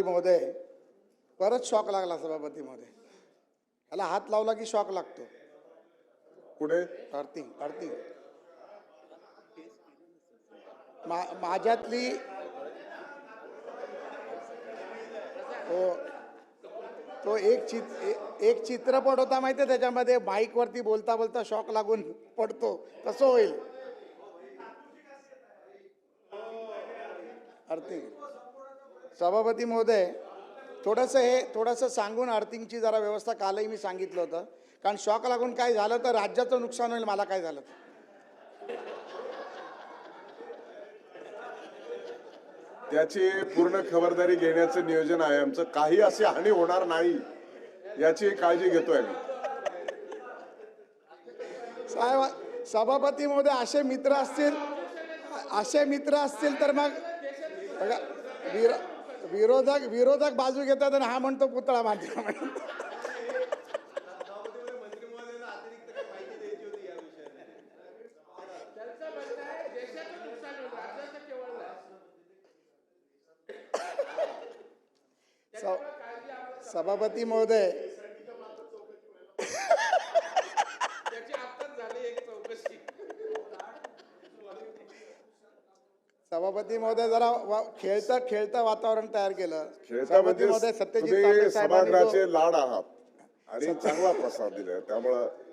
सभापती महोदय परत शॉक लागला सभापती महोदय ह्याला हात लावला की शॉक लागतो. पुढे? अर्थिंग अर्थिंग मा माझ्यातली तो तो एक चित एक चित्रपट होता माहिती आहे त्याच्यामध्ये? माईकवरती बोलता बोलता शॉक लागून पडतो. तसं होईल. अर्थिंग सभापती महोदय थोडंसं हे थोडंसं सांगून अर्थिंगची जरा व्यवस्था कालही मी सांगितलं होतं. कारण शॉक लागून काय झालं तर राज्याचं नुकसान होईल मला काय झालं. त्याची पूर्ण खबरदारी घेण्याचं नियोजन आहे आमचं. काही अशी हानी होणार नाही याची काळजी घेतोय आम्ही. साहेब सभापती महोदय असे मित्र असतील असे मित्र असतील तर मग बघा, विरो विरोधक विरोधक बाजू घेतात आणि हा म्हणतो पुतळा बांधला स- सभापती महोदय सभापती महोदय जरा वा- खेळतं खेळतं वातावरण तयार केलं. खेळता सभापती म्हणजे महोदय सत्यजित तुम्ही तांबे साहेबांनी जो- सभागृहाचे लाड आहात आणि चांगला प्रसाद दिलाय. त्यामुळं